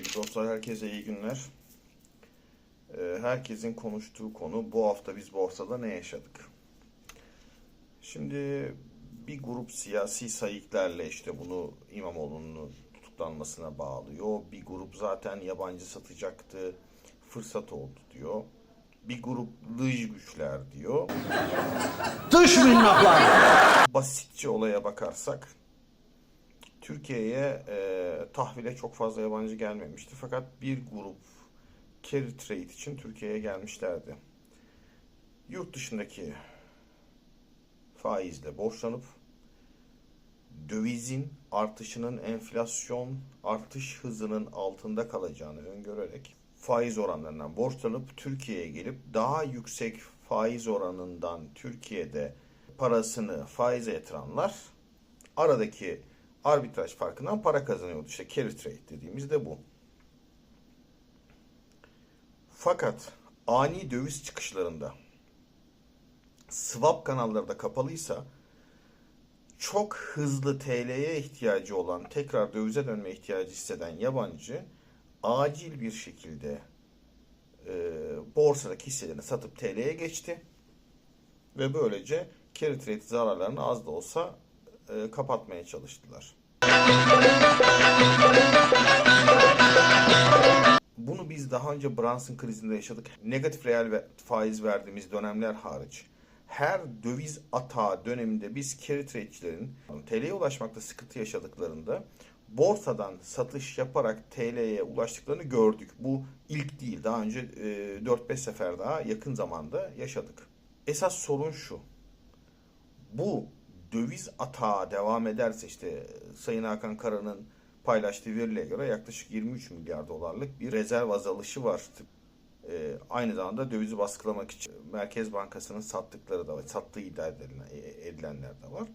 Sevgili dostlar herkese iyi günler. Ee, Herkesin konuştuğu konu bu hafta biz borsada ne yaşadık? Şimdi bir grup siyasi sayıklarla işte bunu İmamoğlu'nun tutuklanmasına bağlıyor. Bir grup zaten yabancı satacaktı, fırsat oldu diyor. Bir grup dış güçler diyor. Dış minnaklar. Basitçe olaya bakarsak Türkiye'ye e, tahvile çok fazla yabancı gelmemişti. Fakat bir grup carry trade için Türkiye'ye gelmişlerdi. Yurt dışındaki faizle borçlanıp dövizin artışının enflasyon artış hızının altında kalacağını öngörerek faiz oranlarından borçlanıp Türkiye'ye gelip daha yüksek faiz oranından Türkiye'de parasını faize yatıranlar aradaki arbitraj farkından para kazanıyordu. İşte carry trade dediğimiz de bu. Fakat ani döviz çıkışlarında swap kanalları da kapalıysa çok hızlı TL'ye ihtiyacı olan, tekrar dövize dönme ihtiyacı hisseden yabancı acil bir şekilde e, borsadaki hisselerini satıp TL'ye geçti ve böylece carry trade zararlarını az da olsa e, kapatmaya çalıştılar. Bunu biz daha önce Brunson krizinde yaşadık. Negatif reel ve faiz verdiğimiz dönemler hariç her döviz atağı döneminde biz carry trade'cilerin TL'ye ulaşmakta sıkıntı yaşadıklarında borsadan satış yaparak TL'ye ulaştıklarını gördük. Bu ilk değil. Daha önce e, 4-5 sefer daha yakın zamanda yaşadık. Esas sorun şu. Bu döviz atağı devam ederse işte Sayın Hakan Kara'nın paylaştığı verilere göre yaklaşık 23 milyar dolarlık bir rezerv azalışı var. Ee, aynı zamanda dövizi baskılamak için Merkez Bankası'nın sattıkları da var, sattığı iddia edilen, edilenler de var.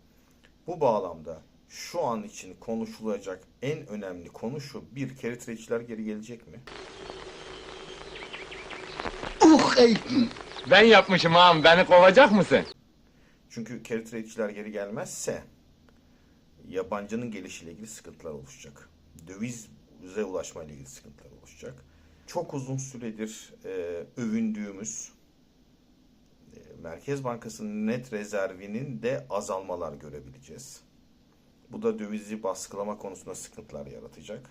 Bu bağlamda şu an için konuşulacak en önemli konu şu. Bir, carry trade'çiler geri gelecek mi? Uh ey. Ben yapmışım ağam beni kovacak mısın? Çünkü carry trade'çiler geri gelmezse yabancının gelişiyle ilgili sıkıntılar oluşacak. Dövize ulaşma ile ilgili sıkıntılar oluşacak. Çok uzun süredir e, övündüğümüz e, Merkez Bankası'nın net rezervinin de azalmalar görebileceğiz. Bu da dövizi baskılama konusunda sıkıntılar yaratacak.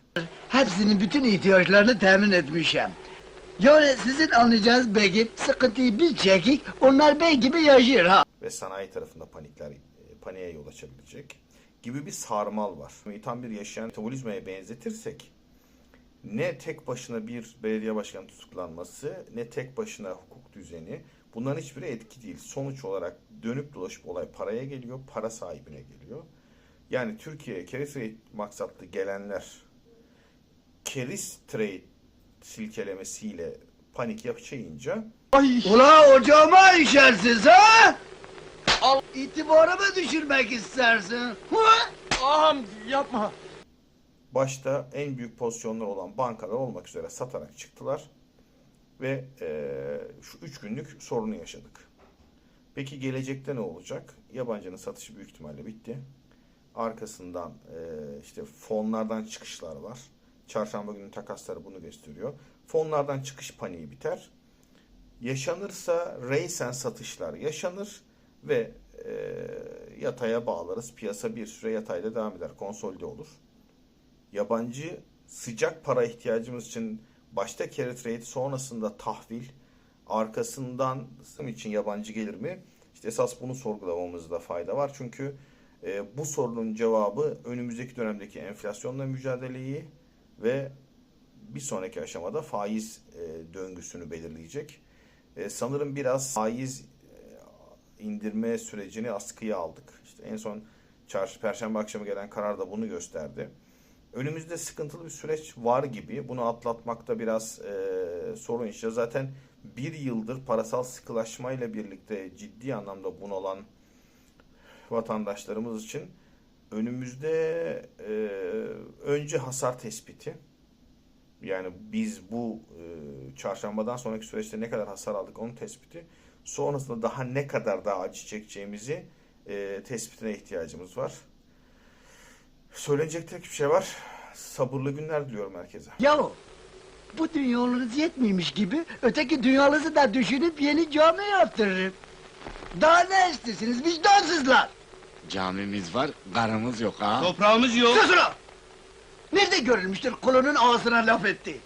Hepsinin bütün ihtiyaçlarını temin etmişim. Yani sizin anlayacağınız belki sıkıntıyı bir çekik, onlar bey gibi yaşıyor ha. Ve sanayi tarafında panikler e, paniğe yol açabilecek gibi bir sarmal var. Tam bir yaşayan metabolizmaya benzetirsek ne tek başına bir belediye başkanı tutuklanması ne tek başına hukuk düzeni bunların hiçbiri etki değil. Sonuç olarak dönüp dolaşıp olay paraya geliyor, para sahibine geliyor. Yani Türkiye'ye trade maksatlı gelenler keris trade silkelemesiyle panik yapacağınca Ula ocağıma işersiz ha? İtibarımı düşürmek istersin. Ha? Ağam yapma. başta en büyük pozisyonlar olan bankalar olmak üzere satarak çıktılar ve eee, şu üç günlük sorunu yaşadık. Peki gelecekte ne olacak? Yabancının satışı büyük ihtimalle bitti. Arkasından eee, işte fonlardan çıkışlar var. Çarşamba günü takasları bunu gösteriyor. Fonlardan çıkış paniği biter. Yaşanırsa reysen satışlar yaşanır ve yataya bağlarız. Piyasa bir süre yatayda devam eder. Konsolide olur yabancı sıcak para ihtiyacımız için başta carry trade sonrasında tahvil arkasından için yabancı gelir mi? İşte esas bunu sorgulamamızda fayda var. Çünkü e, bu sorunun cevabı önümüzdeki dönemdeki enflasyonla mücadeleyi ve bir sonraki aşamada faiz e, döngüsünü belirleyecek. E, sanırım biraz faiz e, indirme sürecini askıya aldık. İşte en son çarşı perşembe akşamı gelen karar da bunu gösterdi. Önümüzde sıkıntılı bir süreç var gibi. Bunu atlatmakta biraz e, sorun yaşayacağız. Zaten bir yıldır parasal sıkılaşmayla birlikte ciddi anlamda bunalan vatandaşlarımız için önümüzde e, önce hasar tespiti. Yani biz bu e, çarşambadan sonraki süreçte ne kadar hasar aldık onun tespiti. Sonrasında daha ne kadar daha acı çekeceğimizi e, tespitine ihtiyacımız var. Söylenecek tek bir şey var. sabırlı günler diliyorum herkese. Yahu bu dünyalarınız yetmiyormuş gibi öteki dünyalarınızı da düşünüp yeni cami yaptırırım. Daha ne istiyorsunuz vicdansızlar? Camimiz var, karımız yok ha. Toprağımız yok. Susun! Nerede görülmüştür kulunun ağzına laf etti?